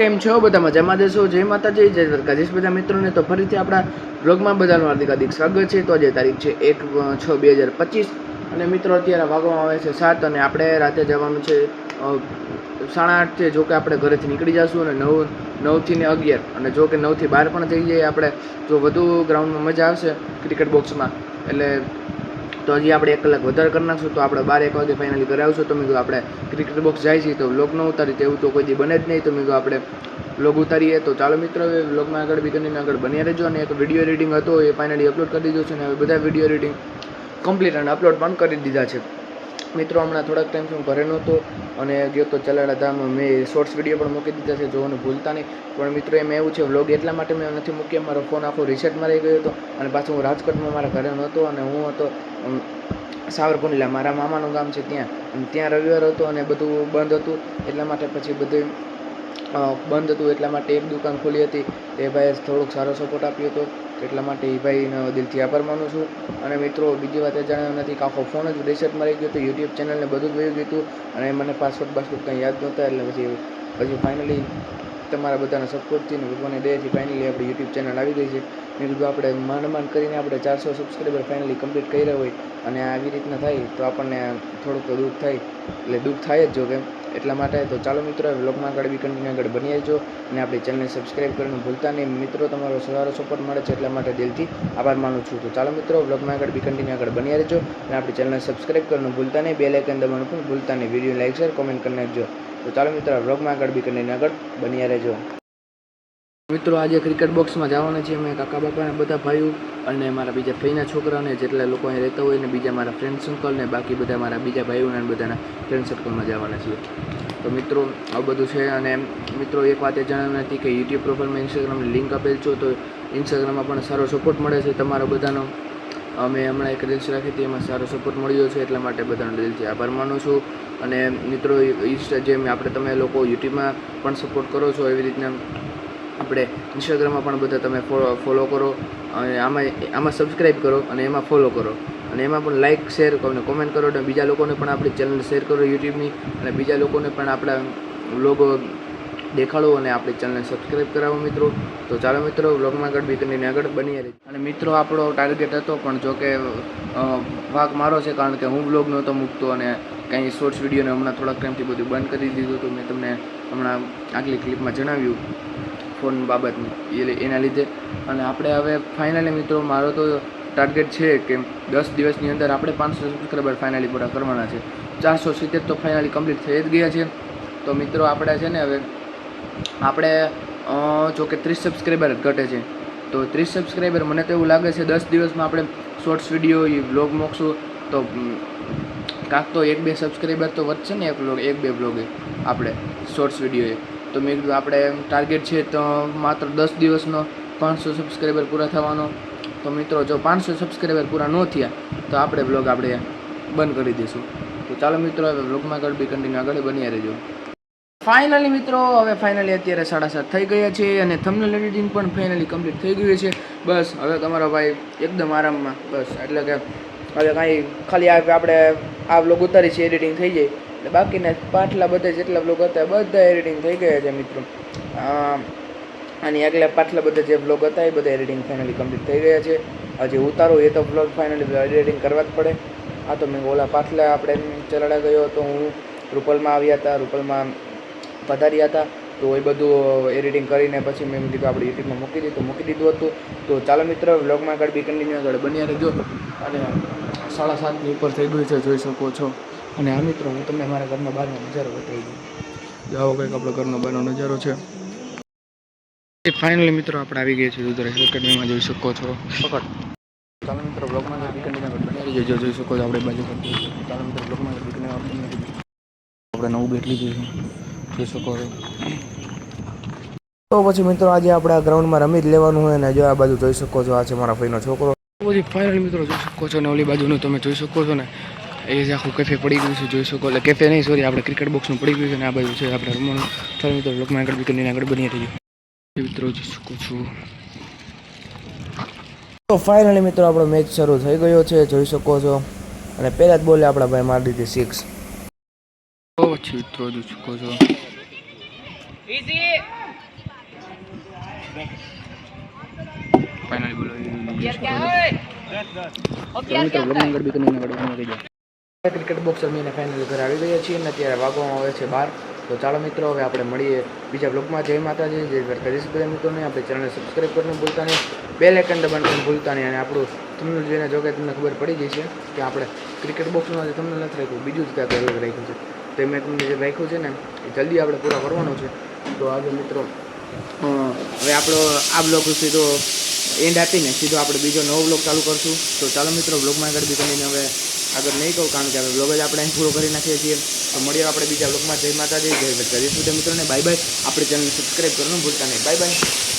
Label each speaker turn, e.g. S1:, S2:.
S1: કેમ છો? બધા મજામાં દેશો જય માતાજી, જય દ્વારકાધીશ. બધા મિત્રોને તો ફરીથી આપણા બ્લોગમાં બધાનું હાર્દિક હાર્દિક સ્વાગત છે. તો આજે તારીખ છે એક છ, બે હજાર પચીસ. અને મિત્રો, અત્યારે વાગવામાં આવે છે સાત અને આપણે રાતે જવાનું છે સાડા આઠ છે. જો કે આપણે ઘરેથી નીકળી જઈશું અને નવ, નવથી ને અગિયાર. અને જો કે નવથી બાર પણ થઈ જાય. આપણે જો વધુ ગ્રાઉન્ડમાં મજા આવશે ક્રિકેટ બોક્સમાં. એટલે તો હજી આપણે એક કલાક વધારે કરી નાખશું, તો આપણે બાર એક વાગે ફાઇનલી ઘરે આવશું. તો મેં કીધું આપણે ક્રિકેટ બોક્સ જાય છે તો વ્લોગ ન ઉતારી તેવું તો કોઈ દી બને જ નહીં. તો મેં કીધું આપણે વ્લોગ ઉતારીએ. તો ચાલો મિત્રો, હવે વ્લોગમાં આગળ બી કરીને આગળ બન્યા રહેજો અને એક વીડિયો એડિટિંગ હતો, એ ફાઇનલી અપલોડ કરી દીધો છે અને હવે બધા વીડિયો એડિટિંગ કમ્પ્લીટ અને અપલોડ પણ કરી દીધા છે. મિત્રો, હમણાં થોડાક ટાઈમથી હું ઘરે નહોતો અને ગયો તો ચલાડા ધામ મેં શોર્ટ્સ વીડિયો પણ મૂકી દીધા છે, જોવાનું ભૂલતા નહીં. પણ મિત્રો, એમ એવું છે વ્લોગ એટલા માટે મેં નથી મૂક્યો, મારો ફોન આખો રિસેટમાં રહી ગયો હતો અને પાછું હું રાજકોટમાં મારા ઘરે નહોતો અને હું હતો સાવરકુંડલા, મારા મામાનું ગામ છે ત્યાં. ત્યાં રવિવાર હતો અને બધું બંધ હતું, એટલા માટે પછી બધું બંધ હતું, એટલા માટે એક દુકાન ખોલી હતી. તે ભાઈએ થોડોક સારો સપોર્ટ આપ્યો હતો. એટલા માટે એ ભાઈનો દિલથી આભાર માનું છું. અને મિત્રો, બીજી વાત એ જણાવ્યું નથી કે આખો ફોન જ રિસેટમાં રહી ગયો હતો. યુટ્યુબ ચેનલને બધું જ વયું ગયું હતું. અને મને પાસવર્ડ બાસવર્ડ કંઈ યાદ નહોતા, એટલે પછી પછી ફાઇનલી તમારા બધાના સપોર્ટથી ને ભગવાનની દયાથી ફાઇનલી આપણી યુટ્યુબ ચેનલ આવી ગઈ છે. મેં કીધું આપણે માંડ માંડ કરીને આપણે ચારસો સબસ્ક્રાઈબર ફાઇનલી કમ્પ્લીટ કર્યા હોય અને આવી રીતના થાય તો આપણને થોડુંક દુઃખ થાય. એટલે દુઃખ થાય જ જો કેમ. એટલા માટે તો ચાલો મિત્રો વ્લોગમાં આગળ બી કન્ટિન્યુ આગળ બની આવજો અને આપણી ચેનલને સબસ્ક્રાઈબ કરવાનું ભૂલતા નહીં. મિત્રો, તમારો સારો સપોર્ટ મળે છે એટલા માટે દિલથી આભાર માનું છું. તો ચાલો મિત્રો વ્લોગમાં આગળ બી કન્ટિન્યુ આગળ બની રહેજો અને આપણી ચેનલને સબસ્ક્રાઈબ કરવાનું ભૂલતા નહીં. બે લાઇકન દબાવવાનું પણ ભૂલતા નહીં. વીડિયો લાઇક શેર કોમેન્ટ કરી નાખજો. તો ચાલો મિત્રો વ્લોગમાં આગળ બી કન્ટિન્યુ આગળ બની રહેજો. મિત્રો, આજે ક્રિકેટ બોક્સમાં જવાના છીએ અમે કાકા બાપાના બધા ભાઈઓ અને મારા બીજા ભાઈના છોકરાને જેટલા લોકો અહીં રહેતા હોય અને બીજા મારા ફ્રેન્ડ સર્કલ ને બાકી બધા મારા બીજા ભાઈઓને બધાના ફ્રેન્ડ સર્કલમાં જવાના છીએ. તો મિત્રો આવું બધું છે અને મિત્રો, એક વાત એ જણાવી હતી કે યુટ્યુબ પ્રોફાઇલમાં ઇન્સ્ટાગ્રામની લિંક આપેલ છો, તો ઇન્સ્ટાગ્રામમાં પણ સારો સપોર્ટ મળે છે તમારો બધાનો. અમે હમણાં એક રીલ્સ રાખી હતી, એમાં સારો સપોર્ટ મળ્યો છે, એટલા માટે બધાનો દિલથી આભાર માનું છું. અને મિત્રો ઇન્સ્ટા જેમ આપણે તમે લોકો યુટ્યુબમાં પણ સપોર્ટ કરો છો એવી રીતના આપણે ઇન્સ્ટાગ્રામમાં પણ બધા તમે ફોલો કરો અને આમાં આમાં સબસ્ક્રાઈબ કરો અને એમાં ફોલો કરો. અને એમાં પણ લાઇક શેર અને કોમેન્ટ કરો અને બીજા લોકોને પણ આપણી ચેનલ શેર કરો યુટ્યુબની અને બીજા લોકોને પણ આપણા લોગો દેખાડો અને આપણી ચેનલને સબસ્ક્રાઈબ કરાવો મિત્રો. તો ચાલો મિત્રો વ્લોગમાં આગળ બી કરીને આગળ બની રહી અને મિત્રો, આપણો ટાર્ગેટ હતો પણ જો કે ભાગ મારો છે કારણ કે હું વ્લોગ નહોતો મૂકતો અને કંઈ શોર્ટ્સ વિડીયોને હમણાં થોડાક ટાઈમથી બધું બંધ કરી દીધું હતું. મેં તમને હમણાં આગલી ક્લિપમાં જણાવ્યું. ફોન બાબતની, એ એના લીધે. અને આપણે હવે ફાઇનલી મિત્રો, મારો તો ટાર્ગેટ છે કે દસ દિવસની અંદર આપણે પાંચસો સબસ્ક્રાઈબર ફાઇનલી પૂરા કરવાના છે. ચારસો સિત્તેર તો ફાઇનલી કમ્પ્લીટ થઈ જ ગયા છે. તો મિત્રો, આપણે છે ને હવે, આપણે જો કે ત્રીસ સબસ્ક્રાઈબર ઘટે છે. તો ત્રીસ સબસ્ક્રાઈબર મને તો એવું લાગે છે દસ દિવસમાં આપણે શોર્ટ્સ વીડિયો એ બ્લોગ મૂકશું. તો કાંક તો એક બે સબસ્ક્રાઈબર તો વધશે ને એક બ્લોગ એક બે બ્લોગે આપણે શોર્ટ્સ વિડીયોએ તો મેં કીધું આપણે ટાર્ગેટ છે તો માત્ર દસ દિવસનો પાંચસો સબસ્ક્રાઈબર પૂરા થવાનો. તો મિત્રો, જો પાંચસો સબસ્ક્રાઈબર પૂરા ન થયા, તો આપણે બ્લોગ આપણે બંધ કરી દઈશું. તો ચાલો મિત્રો, હવે બ્લોગમાં આગળ બી કન્ટિન્યુ આગળ બન્યા રહેજો. ફાઇનલી મિત્રો, હવે ફાઇનલી અત્યારે સાડા સાત થઈ ગયા છે અને થંબનેલ એડિટિંગ પણ ફાઇનલી કમ્પ્લીટ થઈ ગયું છે. બસ, હવે તમારો ભાઈ એકદમ આરામમાં, બસ, એટલે કે હવે કાંઈ ખાલી આપણે આ બ્લોગ ઉતારી છે એડિટિંગ થઈ જાય. એટલે બાકીના પાછલા બધા જેટલા બ્લોગ હતા બધા એડિટિંગ થઈ ગયા છે મિત્રો. આની આગલા પાછલા બધા જે બ્લોગ હતા એ બધા એડિટિંગ ફાઇનલી કમ્પ્લીટ થઈ ગયા છે. હજી ઉતારો એ તો બ્લોગ ફાઇનલી એડિટિંગ કરવા જ પડે. આ તો મેં ઓલા પાછલા આપણે ચલાડા ગયો હતો હું. રૂપલમાં આવ્યા હતા, રૂપલમાં પધાર્યા હતા. તો એ બધું એડિટિંગ કરીને પછી મેં કીધું આપણે યુટ્યુબમાં મૂકી દીધું મૂકી દીધું હતું. તો ચાલો મિત્રો વ્લોગમાં આગળ બી કન્ટિન્યુ આગળ બન્યા રહેજો. અને સાડા સાતની ઉપર થઈ ગયું છે, જોઈ શકો છો. અને આ મિત્રો હું તમને મારા ઘરના બહારનો નજારો બતાવી દઉં. જાઓ કંઈક આપણો ઘરનો બહારનો નજારો છે. ફાઇનલી મિત્રો આપણે આવી ગયા છીએ દુધરેશ એકેડમીમાં જોઈ શકો છો. પકડ ચાલો મિત્રો બ્લોગમાં આગળ બી કન્ટિન્યુ આગળ બન્યા રહીજો જોઈ શકો છો આપણે બાજુ ચાલો મિત્રો બ્લોગમાં આપણે નવું બેટ લીધું છે. જોઈ શકો છો. તો પછી મિત્રો આજે આપણે આ ગ્રાઉન્ડમાં રમી જ લેવાનું હોય અને જો આ બાજુ જોઈ શકો છો આ છે મારા ભાઈનો છોકરો. પછી ફાઇનલી મિત્રો જોઈ શકો છો ને ઓલી બાજુનું તમે જોઈ શકો છો ને. એ જે આખું કેફે પડી ગયું છે જોઈ શકો. એટલે કેફે નહીં સોરી આપણે ક્રિકેટ બોક્સનું પડી ગયું છે ને આ બાજુ છે આપણે રમવાનું. ચાલો મિત્રો લોકમાં આગળ બી આગળ બની રહ્યું મિત્રો જોઈ શકો છો. તો ફાઇનલી મિત્રો આપણો મેચ શરૂ થઈ ગયો છે જોઈ શકો છો. અને પહેલા જ બોલે આપણા ભાઈ મારી દીધી સિક્સ તો પછી મિત્રો જોઈ શકો છો.
S2: ફાઇનલી બોલો.
S1: મિત્રો આગળ આગળ ક્રિકેટ બોક્સ રમીને ફાઇનલ ઘરે આવી ગયા છીએ અને અત્યારે વાગવામાં આવે છે બાર. તો ચાલો મિત્રો, હવે આપણે મળીએ બીજા બ્લોગમાં જય માતાજી, જય દ્વારકાધીશ બધા મિત્રોને. આપણે ચેનલને સબસ્ક્રાઈબ કરીને ભૂલતા નહીં. બે લેકન દબાણ ભૂલતા નહીં. અને આપણું તમને જોઈને જો કે તમને ખબર પડી ગઈ છે કે આપણે ક્રિકેટ બોક્સમાં જે તમને નથી રાખ્યું. બીજું જ ત્યાં રાખ્યું છે. તો મેં તમને જે રાખ્યું છે ને, એ જલ્દી આપણે પૂરા કરવાનું છે. તો આજે મિત્રો હવે આપણો આ બ્લોગ સીધો એન્ડ આપીને સીધો આપણે બીજો નવો બ્લોગ ચાલુ કરશું. તો ચાલો મિત્રો બ્લોગમાં આગળ બી કરીને હવે આગળ નહીં કહું, કારણ કે હવે બ્લોગ જ આપણે અહીં પૂરો કરી નાખીએ છીએ. તો મળીએ આપણે બીજા બ્લોગમાં જય માતાજી, જય કરીશું તે મિત્રોને. બાય બાય આપણે ચેનલ સબસ્ક્રાઈબ કરવાનું ભૂલતા નહીં. Bye bye